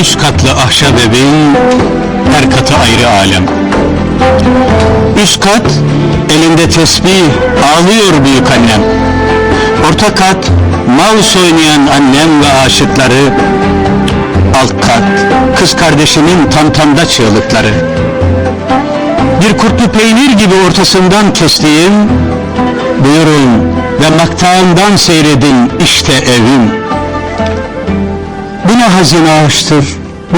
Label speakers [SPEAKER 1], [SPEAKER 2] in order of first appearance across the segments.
[SPEAKER 1] Üst katlı ahşap evin her katı ayrı alem. Üst kat elinde tesbih ağlıyor büyük annem. Orta kat mal soynayan annem ve aşıkları. Alt kat kız kardeşimin tantanda çığlıkları. Bir kurtlu peynir gibi ortasından kestiğim, buyurun ve maktağından seyredin işte evim.'' Ne hazine açtır.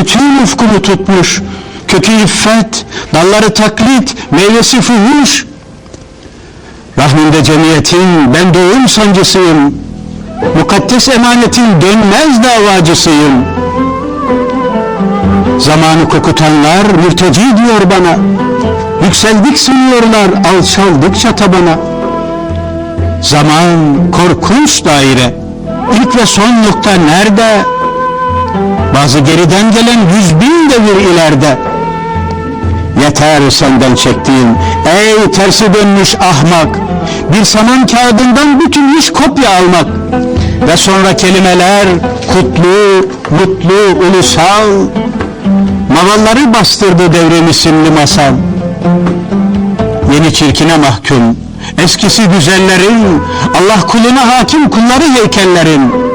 [SPEAKER 1] Bütün ufkunu tutmuş. Kökü iffet, dalları taklit, meyvesi fuhuş. Rahminde cemiyetin, ben doğum sancısıyım. Mukaddes emanetin dönmez davacısıyım. Zamanı kokutanlar mürteci diyor bana. Yükseldik sınıyorlar, alçaldıkça tabana. Zaman korkunç daire. İlk ve son nokta nerede? Bazı geriden gelen yüz bin devir ileride. Yeter senden çektiğim ey tersi dönmüş ahmak. Bir saman kağıdından bütün iş kopya almak. Ve sonra kelimeler kutlu, mutlu, ulusal. Mavalları bastırdı devremi simli masal. Yeni çirkine mahkum, eskisi güzellerin, Allah kuluna hakim kulları heykellerin.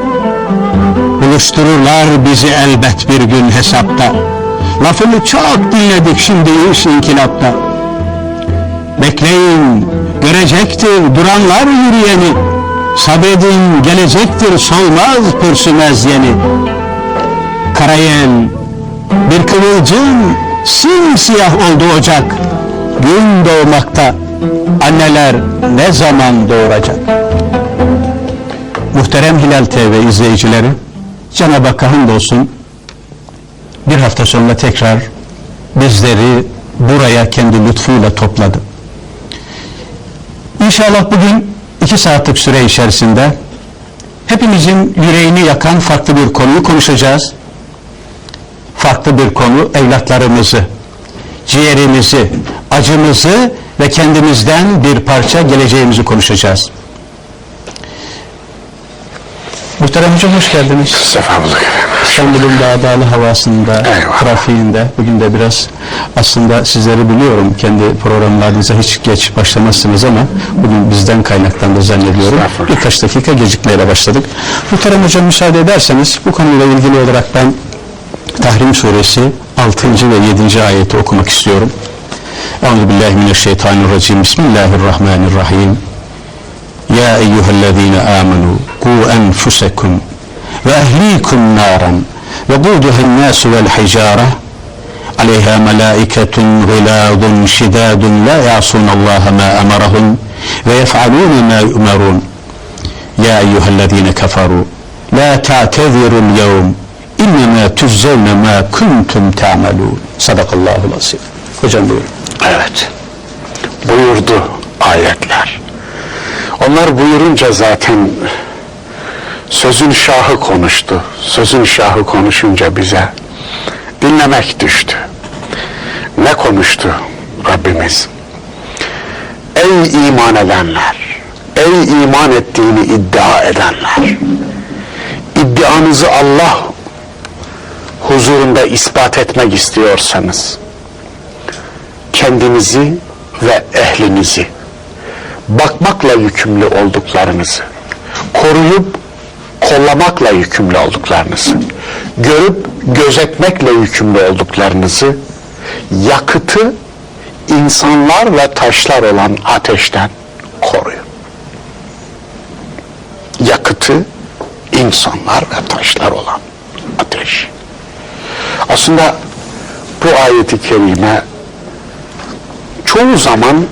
[SPEAKER 1] Buluştururlar bizi elbet bir gün hesapta. Lafını çok dinledik şimdi iş inkilapta. Bekleyin, görecektir duranlar yürüyeni. Sabedin gelecektir solmaz pürsümez yeni. Karayel, bir kıvılcım simsiyah oldu ocak. Gün doğmakta, anneler ne zaman doğuracak? Muhterem Hilal TV izleyicileri, Cenab-ı Hakk'a hamdolsun bir hafta sonra tekrar bizleri buraya kendi lütfuyla topladı. İnşallah bugün iki saatlik süre içerisinde hepimizin yüreğini yakan farklı bir konuyu konuşacağız. Farklı bir konu evlatlarımızı, ciğerimizi, acımızı ve kendimizden bir parça geleceğimizi konuşacağız. Muhterem Hocam hoş geldiniz. Sefa bulduk İstanbul'un
[SPEAKER 2] daha dağlı havasında, Eyvallah. trafiğinde. Bugün de biraz aslında sizleri biliyorum. Kendi programlarınıza hiç geç başlamazsınız ama bugün bizden kaynaklandı zannediyorum. Birkaç dakika gecikmeyle başladık. Muhterem Hocam müsaade ederseniz bu konuyla ilgili olarak ben Tahrim Suresi 6. ve 7. ayeti okumak istiyorum. Euzubillahimineşşeytanirracim. Bismillahirrahmanirrahim. يا أيها الذين آمنوا قوا أنفسكم وأهليكم نارا وقودها الناس والحجارة عليها ملائكة غلاظ شداد لا يعصون الله ما أمرهم ويفعلون ما يؤمرون يا أيها الذين كفروا لا تعتذروا اليوم İnnemâ tüzzevne mâ kuntum te'amelûn. Sadakallâhu lasif. Hocam buyurun.
[SPEAKER 1] Evet. Buyurdu ayetler. Onlar buyurunca zaten sözün şahı konuştu. Sözün şahı konuşunca bize dinlemek düştü. Ne konuştu Rabbimiz? Ey iman edenler! Ey iman ettiğini iddia edenler! İddianızı Allah huzurunda ispat etmek istiyorsanız kendinizi ve ehlinizi bakmakla yükümlü olduklarınızı, koruyup kollamakla yükümlü olduklarınızı, görüp gözetmekle yükümlü olduklarınızı, yakıtı insanlar ve taşlar olan ateşten koruyun. Yakıtı insanlar ve taşlar olan ateş. Aslında bu ayeti kerime çoğu zaman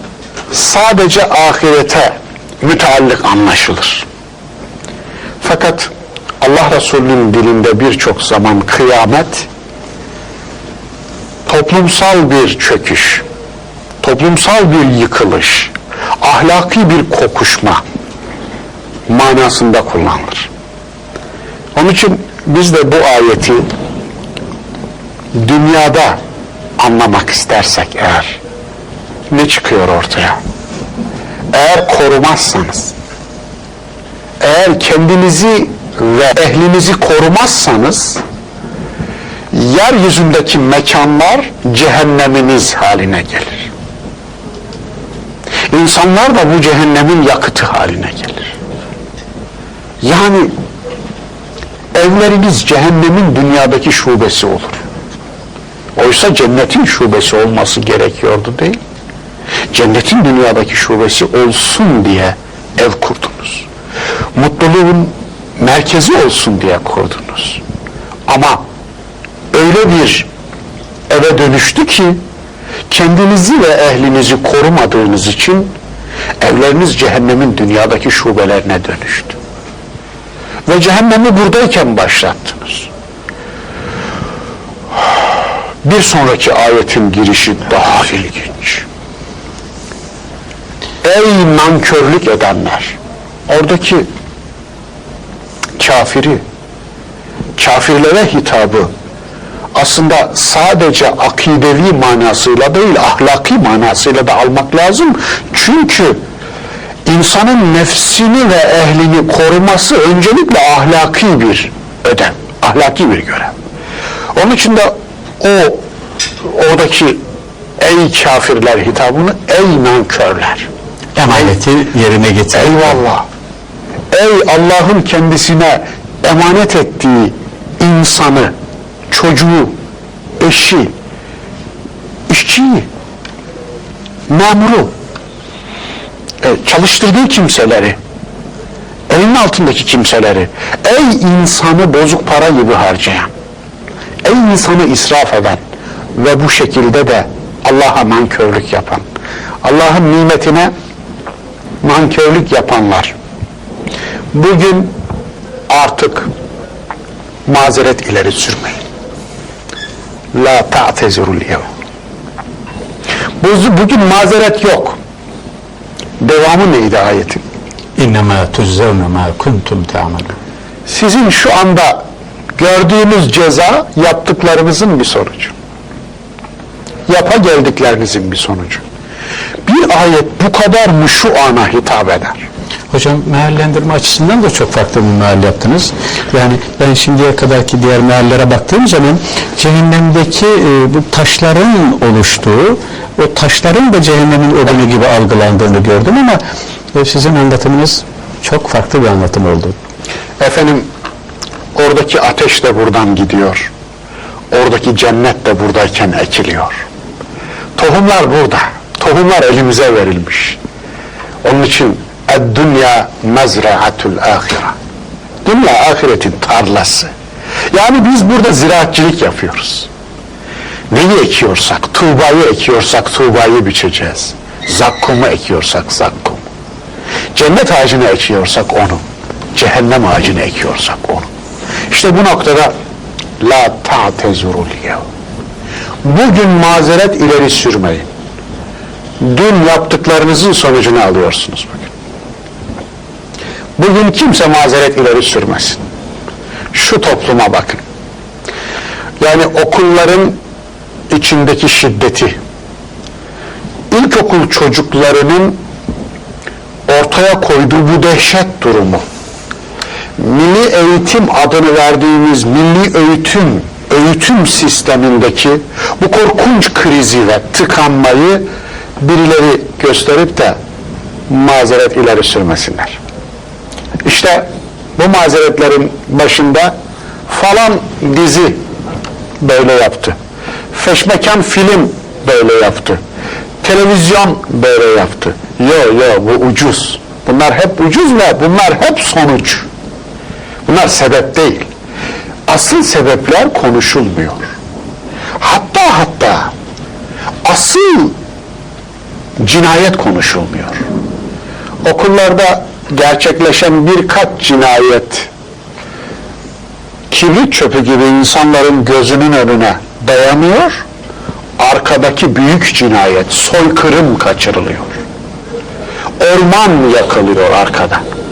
[SPEAKER 1] sadece ahirete müteallik anlaşılır. Fakat Allah Resulü'nün dilinde birçok zaman kıyamet toplumsal bir çöküş, toplumsal bir yıkılış, ahlaki bir kokuşma manasında kullanılır. Onun için biz de bu ayeti dünyada anlamak istersek eğer ne çıkıyor ortaya? Eğer korumazsanız, eğer kendinizi ve ehlinizi korumazsanız, yeryüzündeki mekanlar cehenneminiz haline gelir. İnsanlar da bu cehennemin yakıtı haline gelir. Yani evleriniz cehennemin dünyadaki şubesi olur. Oysa cennetin şubesi olması gerekiyordu değil mi? cennetin dünyadaki şubesi olsun diye ev kurdunuz. Mutluluğun merkezi olsun diye kurdunuz. Ama öyle bir eve dönüştü ki kendinizi ve ehlinizi korumadığınız için evleriniz cehennemin dünyadaki şubelerine dönüştü. Ve cehennemi buradayken başlattınız. Bir sonraki ayetin girişi daha ilginç. Ey mankörlük edenler! Oradaki kafiri, kafirlere hitabı aslında sadece akidevi manasıyla değil, ahlaki manasıyla da almak lazım. Çünkü insanın nefsini ve ehlini koruması öncelikle ahlaki bir ödem, ahlaki bir görev. Onun için de o oradaki ey kafirler hitabını ey nankörler
[SPEAKER 2] emaneti yerine getir.
[SPEAKER 1] Eyvallah. Ey Allah'ın kendisine emanet ettiği insanı, çocuğu, eşi, işçiyi, memuru, e, çalıştırdığı kimseleri, elinin altındaki kimseleri, ey insanı bozuk para gibi harcayan, ey insanı israf eden ve bu şekilde de Allah'a nankörlük yapan, Allah'ın nimetine nankörlük yapanlar bugün artık mazeret ileri sürmeyin. La ta'tezirul yev. Bugün mazeret yok. Devamı
[SPEAKER 2] neydi ayetin? İnnemâ tuzzevne mâ kuntum
[SPEAKER 1] te'amelûn. Sizin şu anda gördüğünüz ceza yaptıklarınızın bir sonucu. Yapa geldiklerinizin bir sonucu bir ayet bu kadar mı şu ana hitap eder?
[SPEAKER 2] Hocam meallendirme açısından da çok farklı bir meal yaptınız. Yani ben şimdiye kadarki diğer meallere baktığım zaman cehennemdeki e, bu taşların oluştuğu, o taşların da cehennemin odunu gibi algılandığını gördüm ama e, sizin anlatımınız çok farklı bir anlatım oldu.
[SPEAKER 1] Efendim oradaki ateş de buradan gidiyor. Oradaki cennet de buradayken ekiliyor. Tohumlar burada tohumlar elimize verilmiş. Onun için dünya mezraatul ahira. Dünya ahiretin tarlası. Yani biz burada ziraatçılık yapıyoruz. Neyi ekiyorsak, tuğbayı ekiyorsak tuğbayı biçeceğiz. Zakkumu ekiyorsak zakkum. Cennet ağacını ekiyorsak onu. Cehennem ağacını ekiyorsak onu. İşte bu noktada la ta'tezurul yev. Bugün mazeret ileri sürmeyin dün yaptıklarınızın sonucunu alıyorsunuz bugün. Bugün kimse mazeret ileri sürmesin. Şu topluma bakın. Yani okulların içindeki şiddeti, ilkokul çocuklarının ortaya koyduğu bu dehşet durumu, milli eğitim adını verdiğimiz milli öğütüm, öğütüm sistemindeki bu korkunç krizi ve tıkanmayı birileri gösterip de mazeret ileri sürmesinler. İşte bu mazeretlerin başında falan dizi böyle yaptı. Feşmekan film böyle yaptı. Televizyon böyle yaptı. Yo yo bu ucuz. Bunlar hep ucuz ve bunlar hep sonuç. Bunlar sebep değil. Asıl sebepler konuşulmuyor. Hatta hatta asıl cinayet konuşulmuyor. Okullarda gerçekleşen birkaç cinayet kirli çöpü gibi insanların gözünün önüne dayanıyor, arkadaki büyük cinayet, soykırım kaçırılıyor. Orman yakılıyor arkada.